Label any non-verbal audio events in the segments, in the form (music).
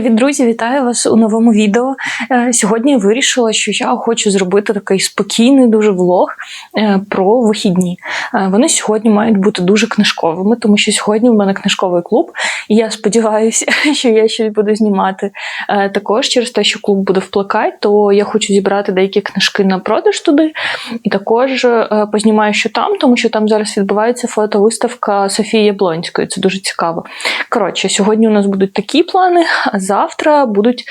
Привіт, друзі! Вітаю вас у новому відео. Е, Сьогодні я вирішила, що я хочу зробити такий спокійний дуже влог е, про вихідні. Е, Вони сьогодні мають бути дуже книжковими, тому що сьогодні в мене книжковий клуб, і я сподіваюся, (laughs) що я щось буду знімати. Також через те, що клуб буде вплекати, то я хочу зібрати деякі книжки на продаж туди. І також познімаю, що там, тому що там зараз відбувається фотовиставка Софії Яблонської. Це дуже цікаво. Коротше, сьогодні у нас будуть такі плани, завтра будуть,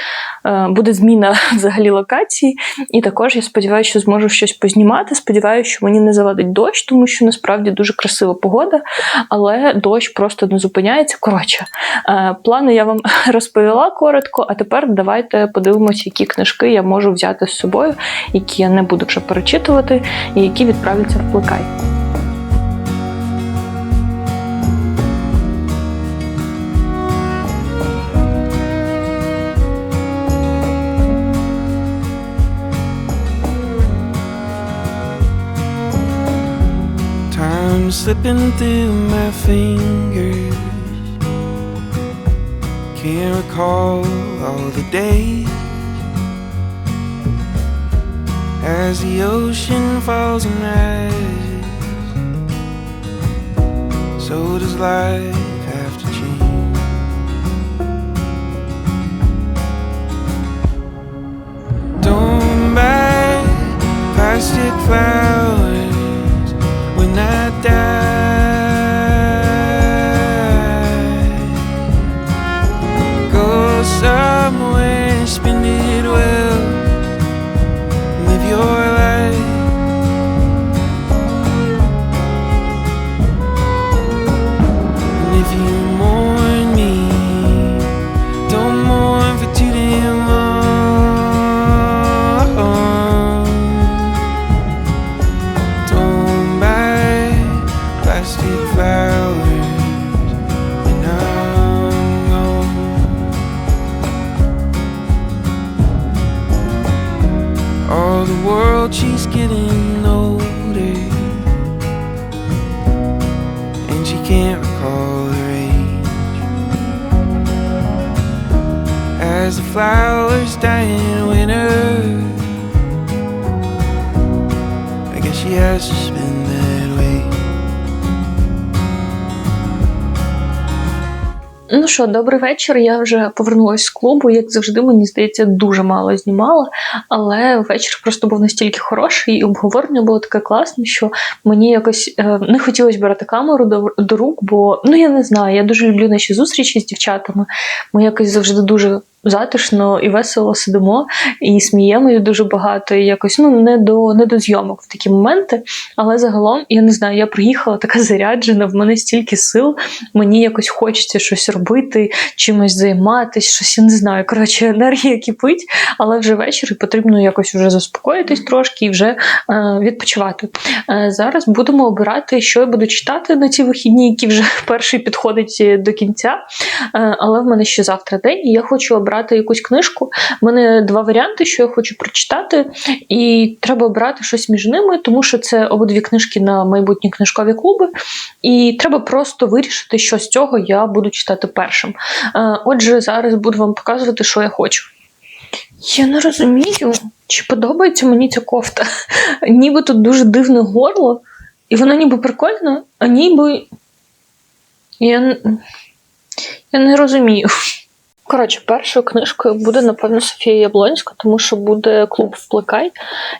е, буде зміна (laughs) взагалі локації. І також я сподіваюся, що зможу щось познімати. Сподіваюся, що мені не завадить дощ, тому що насправді дуже красива погода, але дощ просто не зупиняється. Коротше, е, плани я вам (laughs) розповіла коротко, а тепер давайте подивимося, які книжки я можу взяти з собою, які я не буду вже перечитувати, і які відправляться в плекай. Slipping through my fingers. Can't recall all the days as the ocean falls and rises. So does life have to change? Don't buy plastic flowers when I that. World, she's getting older, and she can't recall her age. As the flowers die in winter. I guess she has Ну що, добрий вечір. Я вже повернулася з клубу. Як завжди, мені здається, дуже мало знімала, але вечір просто був настільки хороший, і обговорення було таке класне, що мені якось е, не хотілося брати камеру до, до рук, бо ну я не знаю, я дуже люблю наші зустрічі з дівчатами. Ми якось завжди дуже. Затишно і весело сидимо і сміємо дуже багато, і якось ну не до не до зйомок в такі моменти. Але загалом я не знаю, я приїхала така (laughs) заряджена, в мене стільки сил, мені якось хочеться щось робити, чимось займатися, щось я не знаю. Коротше, енергія кипить, але вже ввечері потрібно якось вже заспокоїтись трошки і вже е, відпочивати. Е, зараз будемо обирати, що я буду читати на ці вихідні, які вже (laughs) перший підходить до кінця. Е, але в мене ще завтра день, і я хочу обрати якусь книжку. У мене два варіанти, що я хочу прочитати, і треба обрати щось між ними, тому що це обидві книжки на майбутні книжкові клуби. І треба просто вирішити, що з цього я буду читати першим. Е, Отже, зараз буду вам показувати, що я хочу. Я не розумію, чи подобається мені ця кофта. (laughs) Ніби тут дуже дивне горло, і вона ніби прикольна, а ніби. Я, я не розумію. Коротше, першою книжкою буде, напевно, Софія Яблонська, тому що буде клуб Вплекай.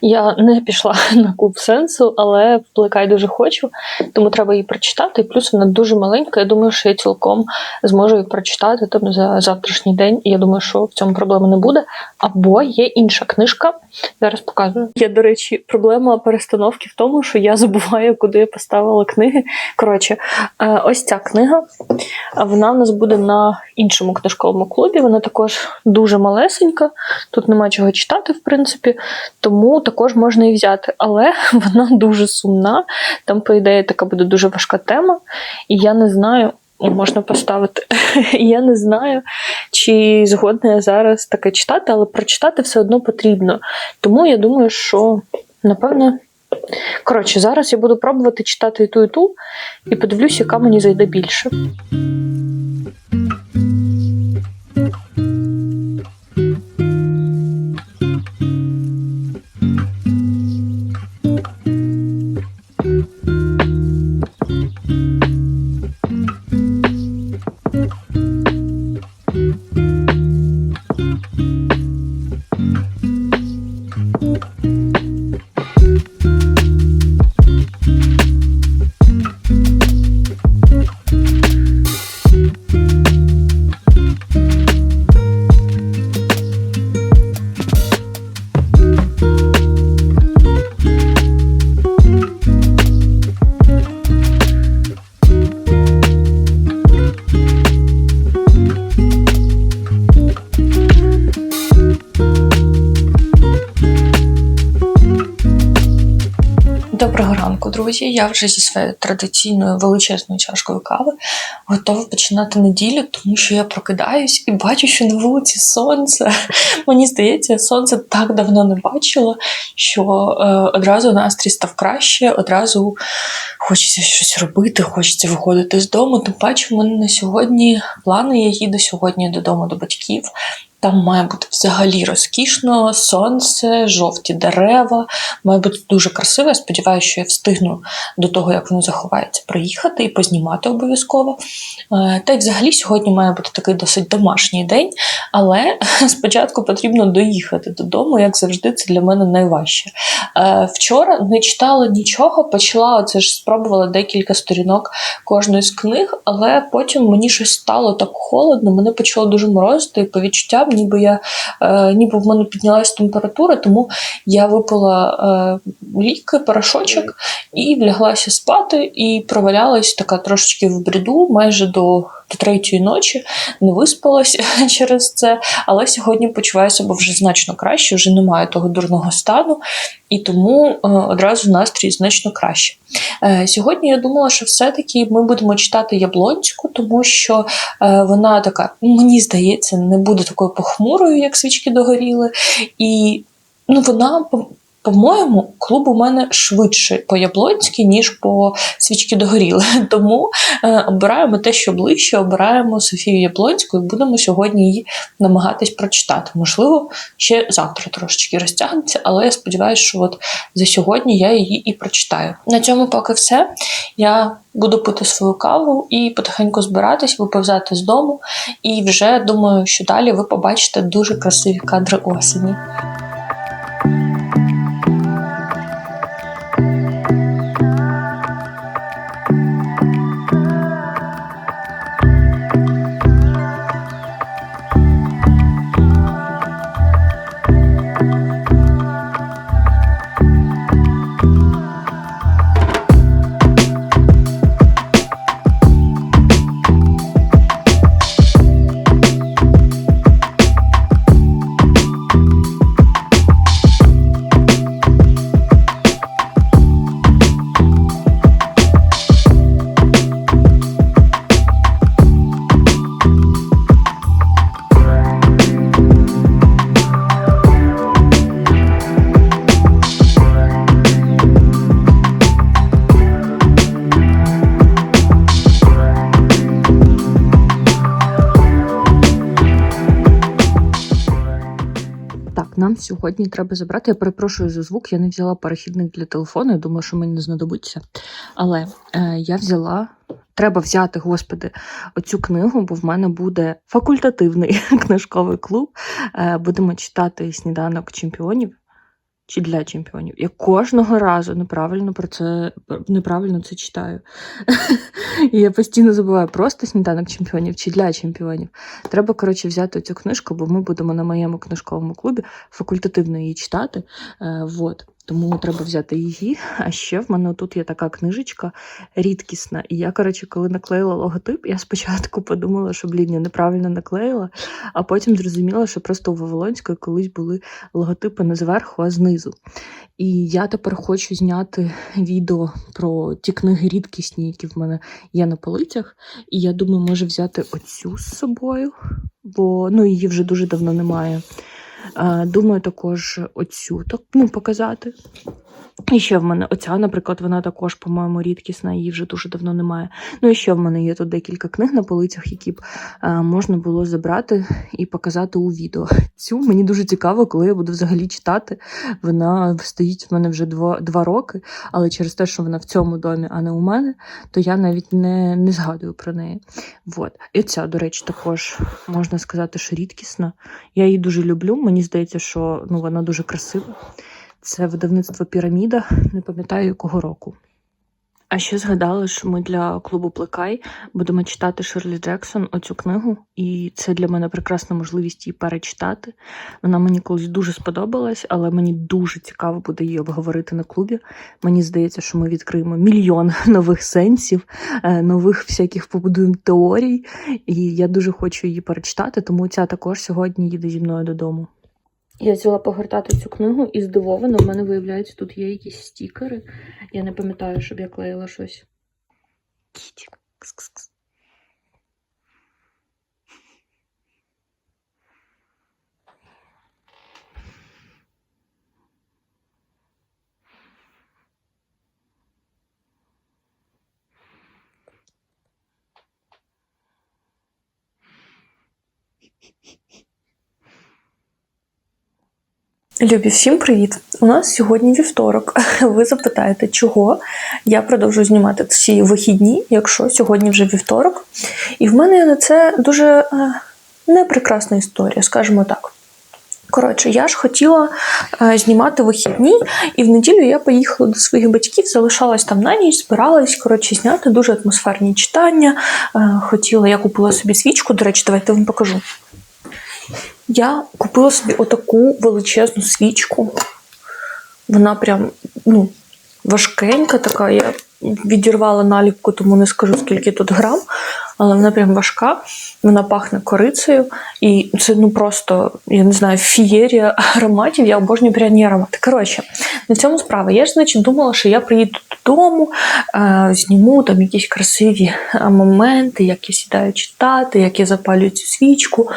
Я не пішла (laughs) на клуб сенсу, але вплекай дуже хочу, тому треба її прочитати. І плюс вона дуже маленька. Я думаю, що я цілком зможу її прочитати там за завтрашній день. І я думаю, що в цьому проблеми не буде. Або є інша книжка. Зараз показую. Є, до речі, проблема перестановки в тому, що я забуваю, куди я поставила книги. Коротше, е, ось ця книга. Вона в нас буде на іншому книжковому клубі. Вона також дуже малесенька. Тут нема чого читати, в принципі, тому також можна і взяти. Але (laughs) вона дуже сумна. Там, по ідеї, така буде дуже важка тема. І я не знаю. Можна поставити. (laughs) Я не знаю, чи згодна я зараз таке читати, але прочитати все одно потрібно. Тому я думаю, що напевно. Коротше, зараз я буду пробувати читати і ту, і ту, і подивлюсь, яка мені зайде більше. Друзі. Я вже зі своєю традиційною величезною чашкою кави готова починати неділю, тому що я прокидаюсь і бачу, що на вулиці сонце. (laughs) Мені здається, сонце так давно не бачила, що е, одразу настрій став краще, одразу хочеться щось робити, хочеться виходити з дому. Тим паче, в мене на сьогодні плани. Я їду сьогодні додому до батьків. Там має бути взагалі розкішно, сонце, жовті дерева. Має бути дуже красиво. Я сподіваюся, що я встигну до того, як воно заховається, приїхати і познімати обов'язково. Е, Та й взагалі сьогодні має бути такий досить домашній день, але (laughs) спочатку потрібно доїхати додому, як завжди, це для мене найважче. Е, Вчора не читала нічого, почала оце ж спробувала декілька сторінок кожної з книг, але потім мені щось стало так холодно, мене почало дуже морозити, і по відчуттям, ніби я е, ніби в мене піднялась температура, тому я випила е, ліки, порошочок і вляглася спати, і провалялась така трошечки в бреду майже до, до третьої ночі, не виспалась (laughs) через це. Але сьогодні почуваю себе вже значно краще, вже немає того дурного стану, і тому е, одразу настрій значно краще. Е, сьогодні я думала, що все-таки ми будемо читати Яблонську, тому що е, вона така, мені здається, не буде такою похмурою, як свічки догоріли. І ну, вона, по-моєму, клуб у мене швидше по Яблонській, ніж по свічки догоріли. (laughs) Тому е, обираємо те, що ближче, обираємо Софію Яблонську і будемо сьогодні її намагатись прочитати. Можливо, ще завтра трошечки розтягнеться, але я сподіваюся, що от за сьогодні я її і прочитаю. На цьому поки все. Я буду пити свою каву і потихеньку збиратись, виповзати з дому. І вже думаю, що далі ви побачите дуже красиві кадри осені. Сьогодні треба забрати. Я перепрошую за звук, я не взяла перехідник для телефону. Я думаю, що мені не знадобиться. Але е, я взяла. Треба взяти, господи, оцю книгу, бо в мене буде факультативний (laughs) книжковий клуб. Е, будемо читати сніданок чемпіонів чи для чемпіонів. Я кожного разу неправильно про це неправильно це читаю. (laughs) І я постійно забуваю просто сніданок чемпіонів чи для чемпіонів. Треба, коротше, взяти цю книжку, бо ми будемо на моєму книжковому клубі факультативно її читати. Е, вот. Тому треба взяти її. А ще в мене тут є така книжечка рідкісна. І я, коротше, коли наклеїла логотип, я спочатку подумала, що блін, неправильно наклеїла, а потім зрозуміла, що просто у Вавилонської колись були логотипи не зверху, а знизу. І я тепер хочу зняти відео про ті книги рідкісні, які в мене є на полицях. І я думаю, може взяти оцю з собою, бо ну, її вже дуже давно немає. Думаю, також оцю так, ну, показати. І ще в мене оця, наприклад, вона також, по-моєму, рідкісна, її вже дуже давно немає. Ну і ще в мене є тут декілька книг на полицях, які б е, можна було забрати і показати у відео. Цю мені дуже цікаво, коли я буду взагалі читати. Вона стоїть в мене вже два, два роки, але через те, що вона в цьому домі, а не у мене, то я навіть не, не згадую про неї. Вот. І ця, до речі, також можна сказати, що рідкісна. Я її дуже люблю. Мені здається, що ну, вона дуже красива. Це видавництво Піраміда, не пам'ятаю якого року. А ще згадала, що ми для клубу Плекай будемо читати Ширлі Джексон оцю книгу, і це для мене прекрасна можливість її перечитати. Вона мені колись дуже сподобалась, але мені дуже цікаво буде її обговорити на клубі. Мені здається, що ми відкриємо мільйон (laughs) нових сенсів, е, нових всяких побудуємо теорій. І я дуже хочу її перечитати, тому ця також сьогодні їде зі мною додому. Я взяла погортати цю книгу і здивована, в мене виявляється, тут є якісь стікери. Я не пам'ятаю, щоб я клеїла щось. Кітік. Любі, всім привіт! У нас сьогодні вівторок. (laughs) Ви запитаєте, чого я продовжую знімати ці вихідні, якщо сьогодні вже вівторок. І в мене на це дуже е, непрекрасна історія, скажімо так. Коротше, я ж хотіла е, знімати вихідні, і в неділю я поїхала до своїх батьків, залишалась там на ніч, збиралась коротше, зняти дуже атмосферні читання. Е, хотіла, я купила собі свічку. До речі, давайте вам покажу. Я купила собі отаку величезну свічку. Вона прям ну, важкенька така. Я відірвала наліпку, тому не скажу, скільки тут грам, але вона прям важка. Вона пахне корицею. І це ну просто, я не знаю, фієрія ароматів. Я обожнюю пряні аромати. Коротше, на цьому справа. Я ж, значить, думала, що я приїду додому, е, зніму там якісь красиві е, моменти, як я сідаю читати, як я запалюю цю свічку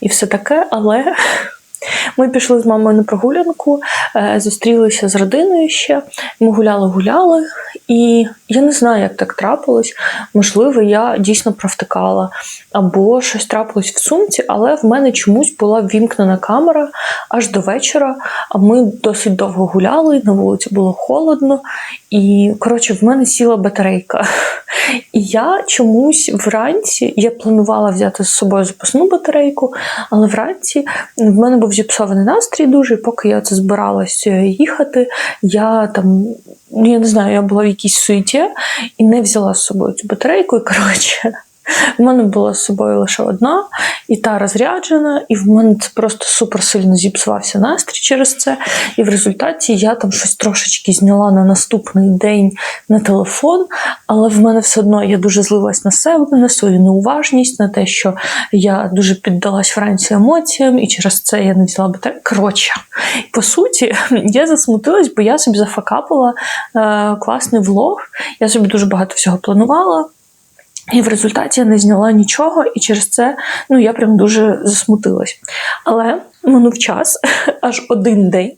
і все таке, але. Ми пішли з мамою на прогулянку, е, зустрілися з родиною ще. Ми гуляли-гуляли, і я не знаю, як так трапилось. Можливо, я дійсно провтикала, або щось трапилось в сумці, але в мене чомусь була ввімкнена камера аж до вечора. А ми досить довго гуляли, на вулиці було холодно, і коротше, в мене сіла батарейка. (laughs) І я чомусь вранці я планувала взяти з собою запасну батарейку, але вранці в мене був зіпсований настрій дуже. І поки я це збиралась їхати, я там, я не знаю, я була в якійсь суеті і не взяла з собою цю батарейку. І коротше, в мене була з собою лише одна, і та розряджена, і в мене це просто супер сильно зіпсувався настрій через це. І в результаті я там щось трошечки зняла на наступний день на телефон, але в мене все одно я дуже злилась на себе, на свою неуважність, на те, що я дуже піддалась вранці емоціям, і через це я не взяла батарею. Коротше, по суті, (laughs) я засмутилась, бо я собі зафакапила е, класний влог. Я собі дуже багато всього планувала. І в результаті я не зняла нічого, і через це ну, я прям дуже засмутилась. Але минув час, (laughs) аж один день,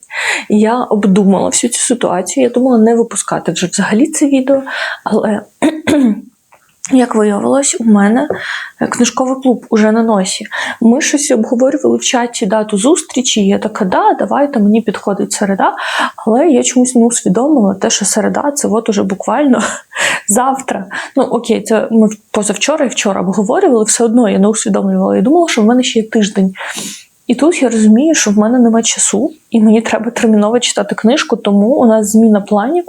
я обдумала всю цю ситуацію. Я думала не випускати вже взагалі це відео, але. (clears throat) Як виявилось, у мене книжковий клуб уже на носі. Ми щось обговорювали в чаті дату зустрічі. Я така, да, давайте мені підходить середа. Але я чомусь не усвідомила те, що середа це от уже буквально (laughs) завтра. Ну окей, це ми позавчора і вчора обговорювали, все одно я не усвідомлювала. Я думала, що в мене ще є тиждень. І тут я розумію, що в мене немає часу, і мені треба терміново читати книжку, тому у нас зміна планів.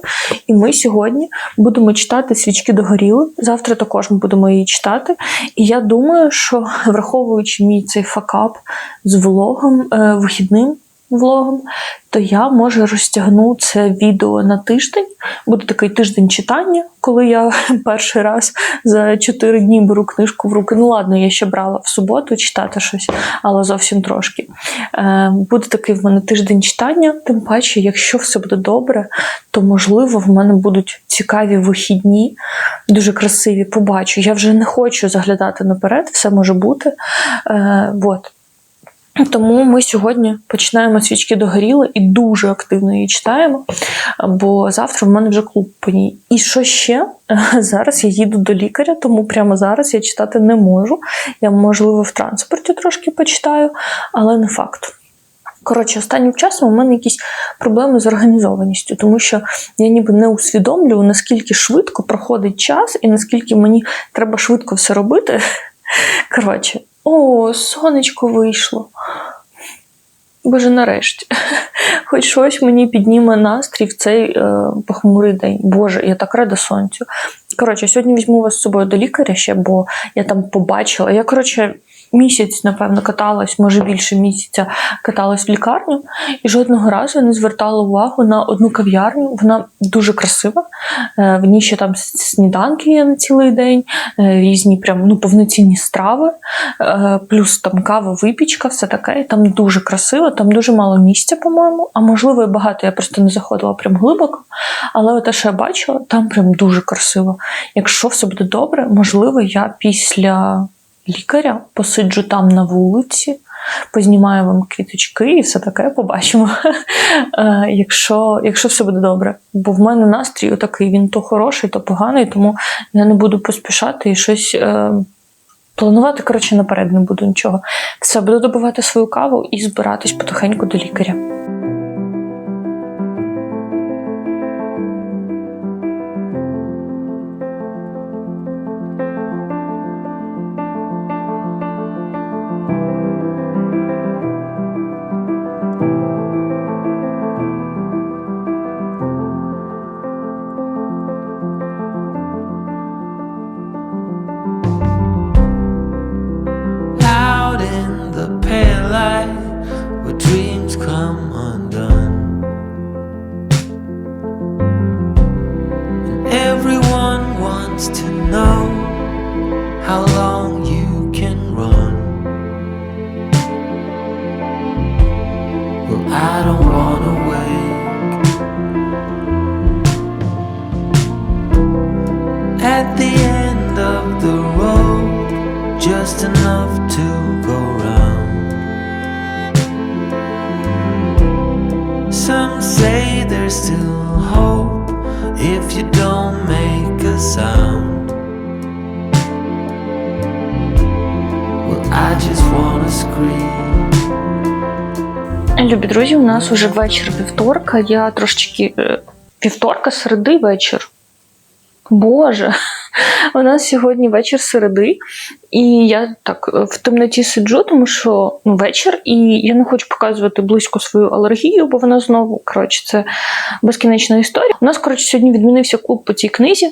І ми сьогодні будемо читати свічки догоріли. Завтра також ми будемо її читати. І я думаю, що враховуючи мій цей факап з влогом, е, вихідним влогом, то я може розтягну це відео на тиждень. Буде такий тиждень читання, коли я (laughs) перший раз за 4 дні беру книжку в руки. Ну ладно, я ще брала в суботу читати щось, але зовсім трошки. Е, Буде такий в мене тиждень читання, тим паче, якщо все буде добре, то можливо в мене будуть цікаві вихідні, дуже красиві. Побачу. Я вже не хочу заглядати наперед, все може бути. Е, вот. Тому ми сьогодні починаємо свічки догоріли і дуже активно її читаємо. Бо завтра в мене вже клуб по ній. І що ще? (laughs) Зараз я їду до лікаря, тому прямо зараз я читати не можу. Я, можливо, в транспорті трошки почитаю, але не факт. Коротше, останнім часом у мене якісь проблеми з організованістю, тому що я ніби не усвідомлюю, наскільки швидко проходить час і наскільки мені треба швидко все робити. (laughs) Коротше, о, сонечко вийшло. Боже, нарешті. (laughs) Хоч щось мені підніме настрій в цей е, похмурий день. Боже, я так рада сонцю. Коротше, сьогодні візьму вас з собою до лікаря ще, бо я там побачила. Я, коротше, місяць, напевно, каталась, може більше місяця каталась в лікарню, і жодного разу я не звертала увагу на одну кав'ярню. Вона дуже красива. Е, В ній ще там сніданки є на цілий день, е, різні прям ну, повноцінні страви, е, плюс там кава, випічка, все таке. І там дуже красиво, там дуже мало місця, по-моєму. А можливо, і багато. Я просто не заходила прям глибоко. Але те, що я бачила, там прям дуже красиво. Якщо все буде добре, можливо, я після лікаря посиджу там на вулиці, познімаю вам квіточки і все таке побачимо. (laughs) Е, якщо, якщо все буде добре. Бо в мене настрій такий, він то хороший, то поганий, тому я не буду поспішати і щось. Е, Планувати, коротше, наперед не буду нічого. Все, буду добувати свою каву і збиратись потихеньку до лікаря. at the end of the road just enough to go round. Some say there's still hope if you don't make a sound. Well, I just wanna scream. Любі друзі, у нас уже вечір вівторка. Я трошечки е, вівторка, середи вечір. Боже, У нас сьогодні вечір середи, і я так е, в темноті сиджу, тому що ну, вечір, і я не хочу показувати близько свою алергію, бо вона знову коротше, це безкінечна історія. У нас коротше сьогодні відмінився клуб по цій книзі.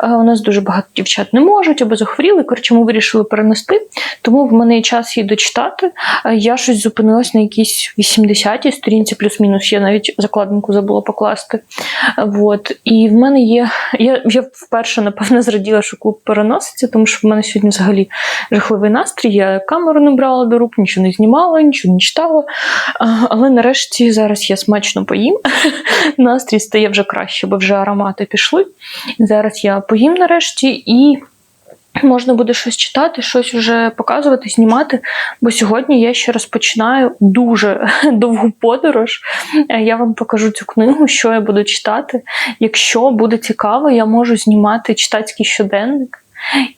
Е, У нас дуже багато дівчат не можуть або захворіли. Коротше, ми вирішили перенести. Тому в мене час її дочитати. Е, Я щось зупинилась на якійсь 80-й сторінці, плюс-мінус. Я навіть закладинку забула покласти. Вот. І в мене є. Я, я вперше, напевно, зраділа, що клуб переноситься, тому що в мене сьогодні взагалі жахливий настрій. Я камеру не брала до рук, нічого не знімала, нічого не читала. Але нарешті зараз я смачно поїм. (laughs) Настрій стає вже краще, бо вже аромати пішли. Зараз я поїм нарешті і. Можна буде щось читати, щось вже показувати, знімати. Бо сьогодні я ще розпочинаю дуже (laughs) довгу подорож. Е, Я вам покажу цю книгу, що я буду читати. Якщо буде цікаво, я можу знімати читацький щоденник.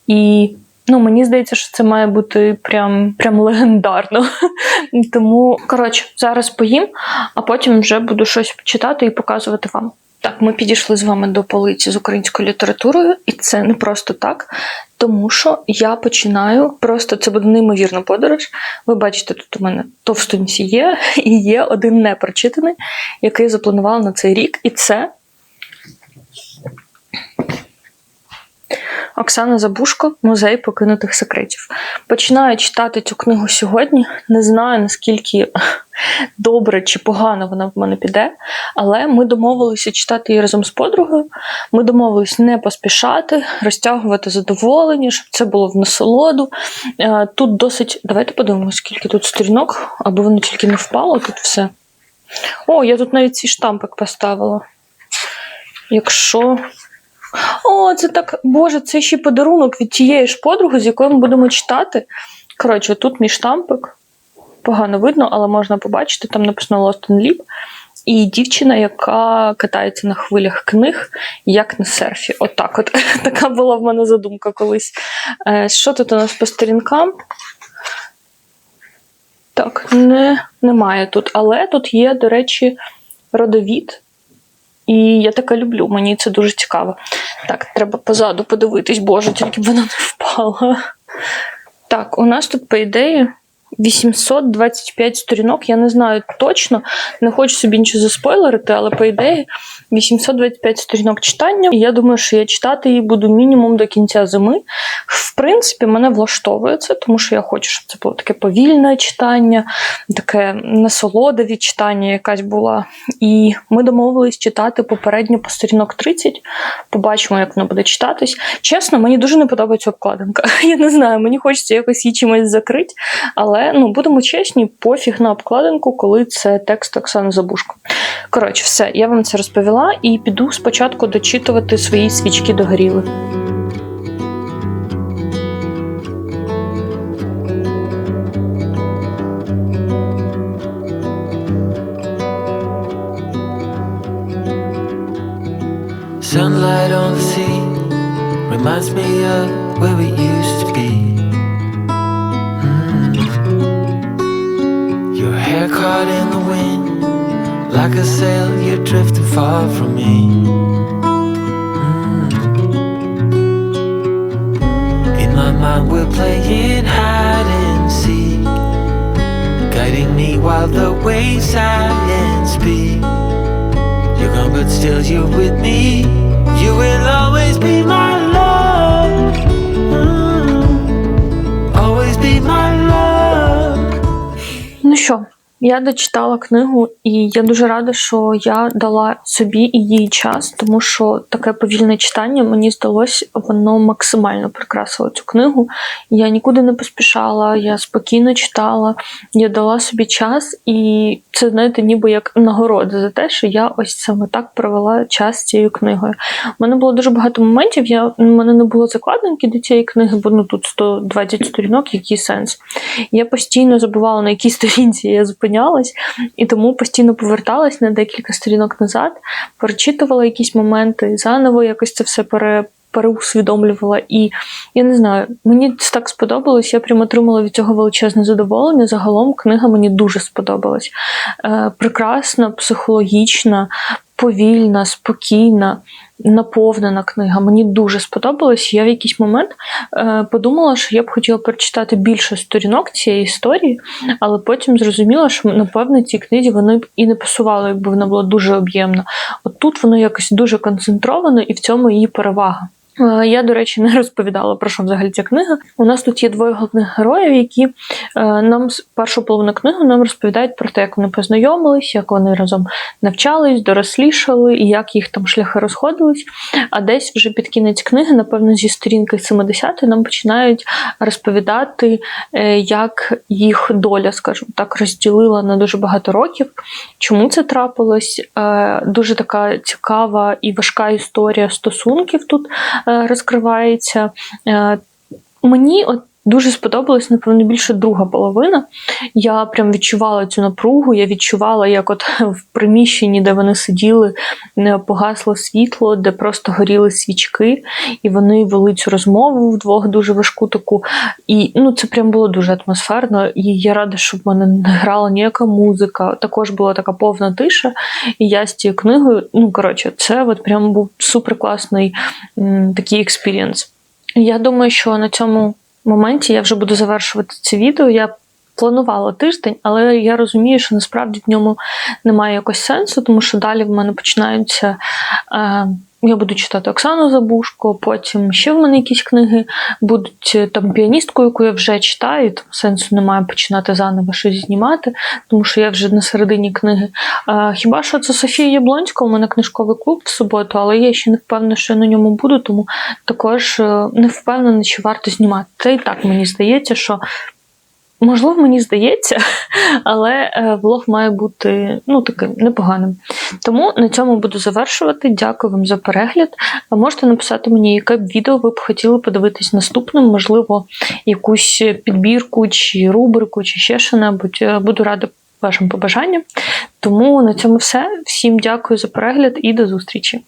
І ну, мені здається, що це має бути прям, прям легендарно. (laughs) Тому, коротше, зараз поїм, а потім вже буду щось читати і показувати вам. Так, ми підійшли з вами до полиці з українською літературою, і це не просто так, тому що я починаю просто це буде неймовірна подорож. Ви бачите, тут у мене товстунці є, і є один непрочитаний, який я запланувала на цей рік, і це Оксана Забушко Музей покинутих секретів. Починаю читати цю книгу сьогодні. Не знаю наскільки (laughs) добре чи погано вона в мене піде, але ми домовилися читати її разом з подругою. Ми домовились не поспішати, розтягувати задоволення, щоб це було в насолоду. Е, Тут досить. Давайте подивимося, скільки тут сторінок, аби воно тільки не впало тут все. О, я тут навіть цей штампик поставила. Якщо. О, це так, Боже, це ще подарунок від тієї ж подруги, з якою ми будемо читати. Коротше, тут мій штампик. Погано видно, але можна побачити, там написано Lost Leap. І дівчина, яка катається на хвилях книг, як на серфі. Отак от. (laughs) Така була в мене задумка колись. Е, Що тут у нас по сторінкам? Так, не, немає тут. Але тут є, до речі, родовід. І я таке люблю, мені це дуже цікаво. Так, треба позаду подивитись, боже, тільки б вона не впала. Так, у нас тут, по ідеї, 825 сторінок. Я не знаю точно, не хочу собі нічого заспойлерити, але по ідеї 825 сторінок читання. І я думаю, що я читати її буду мінімум до кінця зими. В принципі, мене влаштовує це, тому що я хочу, щоб це було таке повільне читання, таке насолода від читання якась була. І ми домовились читати попередньо по сторінок 30. Побачимо, як воно буде читатись. Чесно, мені дуже не подобається обкладинка. (laughs) Я не знаю, мені хочеться якось її чимось закрити. Але ну будемо чесні, пофіг на обкладинку, коли це текст Оксани Забушко. Коротше, все, я вам це розповіла і піду спочатку дочитувати свої свічки догоріли. Sunlight on the sea reminds me of where we used to be. like a sail, you're drifting far from me. Mm. In my mind, we're playing hide and seek, guiding me while the waves sigh and speak. You're gone, but still you're with me. You will always be my love. Mm. Always be my love. Ну що, Я дочитала книгу, і я дуже рада, що я дала собі і їй час, тому що таке повільне читання мені здалось, воно максимально прикрасило цю книгу. Я нікуди не поспішала, я спокійно читала, я дала собі час, і це, знаєте, ніби як нагорода за те, що я ось саме так провела час з цією книгою. У мене було дуже багато моментів. Я, у мене не було закладинки до цієї книги, бо ну тут 120 сторінок, який сенс. Я постійно забувала, на якій сторінці я зупинялась, і тому постійно поверталась на декілька сторінок назад, перечитувала якісь моменти, заново якось це все пере. Переусвідомлювала, і я не знаю, мені це так сподобалось. Я прямо отримала від цього величезне задоволення. Загалом книга мені дуже сподобалась. Е, прекрасна, психологічна, повільна, спокійна, наповнена книга. Мені дуже сподобалось. Я в якийсь момент е, подумала, що я б хотіла прочитати більше сторінок цієї історії, але потім зрозуміла, що напевно цій книзі вони б і не пасували, якби вона була дуже об'ємна. От тут воно якось дуже концентровано, і в цьому її перевага. Е, Я, до речі, не (laughs) розповідала про що взагалі ця книга. У нас тут є двоє головних героїв, які е, нам першу половину книги нам розповідають про те, як вони познайомились, як вони разом навчались, дорослішали і як їх там шляхи розходились. А десь вже під кінець книги, напевно, зі сторінки 70 нам починають розповідати, е, як їх доля, скажімо так, розділила на дуже багато років. Чому це трапилось? Дуже така цікава і важка історія стосунків тут розкривається. Е, Мені от дуже сподобалась, напевно, більше друга половина. Я прям відчувала цю напругу, я відчувала, як от (laughs) в приміщенні, де вони сиділи, погасло світло, де просто горіли свічки, і вони вели цю розмову вдвох дуже важку таку. І ну, це прям було дуже атмосферно. І я рада, щоб в мене не грала ніяка музика. Також була така повна тиша. І я з цією книгою, ну коротше, це от прям був супер класний такий експірієнс. Я думаю, що на цьому моменті я вже буду завершувати це відео. Я планувала тиждень, але я розумію, що насправді в ньому немає якогось сенсу, тому що далі в мене починаються. Я буду читати Оксану Забушко, потім ще в мене якісь книги будуть е, там піаністку, яку я вже читаю, там сенсу немає починати заново щось знімати, тому що я вже на середині книги. Е, хіба що це Софія Яблонська, у мене книжковий клуб в суботу, але я ще не впевнена, що я на ньому буду, тому також е, не впевнена, чи варто знімати. Це і так мені здається, що Можливо, мені здається, (laughs) але е, влог має бути ну таким непоганим. Тому на цьому буду завершувати. Дякую вам за перегляд. Можете написати мені, яке б відео ви б хотіли подивитись наступним, можливо, якусь підбірку чи рубрику, чи ще що-небудь. Е, Буду рада вашим побажанням. Тому на цьому все. Всім дякую за перегляд і до зустрічі!